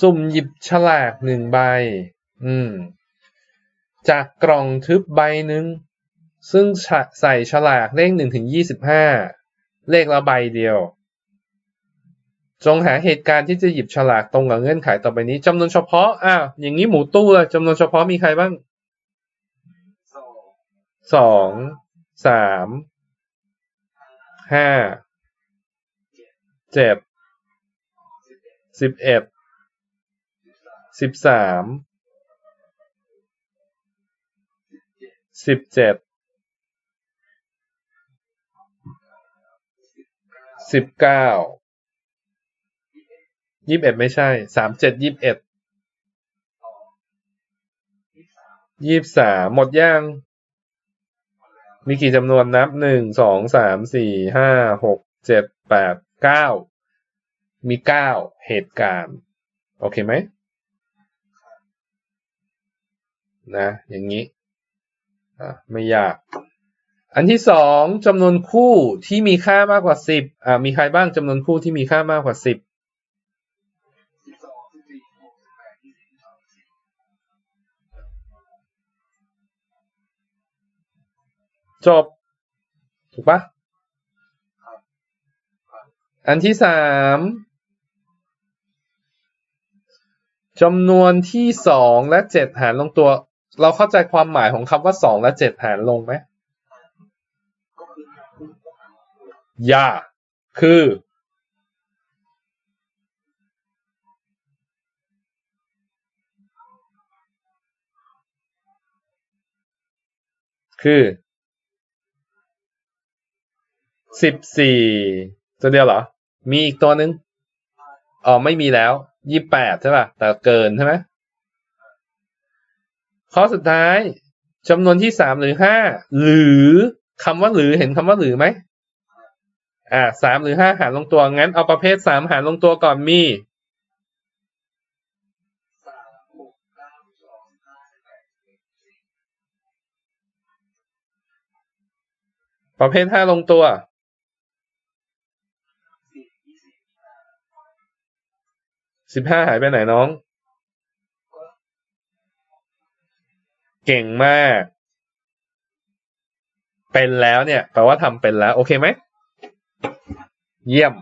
สุ่มหยิบฉลากหนึ่งใบ อืม จากกล่องทึบใบหนึ่ง ซึ่งใส่ฉลากเลขหนึ่งถึงยี่สิบห้า เลขละใบเดียว จงหาเหตุการณ์ที่จะหยิบฉลากตรงกับเงื่อนไขต่อไปนี้จำนวนเฉพาะ อ้าว อย่างนี้หมูตู้อะจำนวนเฉพาะมีใครบ้าง สอง สาม ห้า เจ็ดสิบเอ็ด สิบสามสิบเจ็ดสิบเก้ายี่สิบเอ็ดไม่ใช่สามเจ็ดยี่สิบเอ็ดยี่สิบสามหมดยัง มีกี่จำนวนนับหนึ่งสองสามสี่ห้าหกเจ็ดแปดเก้ามีเก้าเหตุการณ์ โอเคไหม นะ อย่างนี้ไม่ยาก อันที่สองจำนวนคู่ที่มีค่ามากกว่าสิบอ่ามีใครบ้างจำนวนคู่ที่มีค่ามากกว่าสิบสิบสองสิบสี่สิบหกสิบแปดยี่สิบยี่สิบสองยี่สิบจบ ถูกปะอันที่สามจำนวนที่สองและเจ็ดหารลงตัว เราเข้าใจความหมายของคำว่าสองและเจ็ดหารลงไหมอย่า คือ คือสิบสี่ตัวเดียวเหรอ มีอีกตัวนึง อ๋อ ไม่มีแล้วยี่แปดใช่ป่ะ แต่เกินใช่ไหม ข้อสุดท้ายจำนวนที่สามหรือห้าหรือคำว่าหรือเห็นคำว่าหรือไหมอ่าสามหรือห้าหารลงตัวงั้นเอาประเภทสามหารลงตัวก่อนมีประเภทห้าลงตัว สิบห้าหายไปไหนน้อง เก่งมาก เป็นแล้วเนี่ยแปลว่าทำเป็นแล้ว โอเคไหม เยี่ยม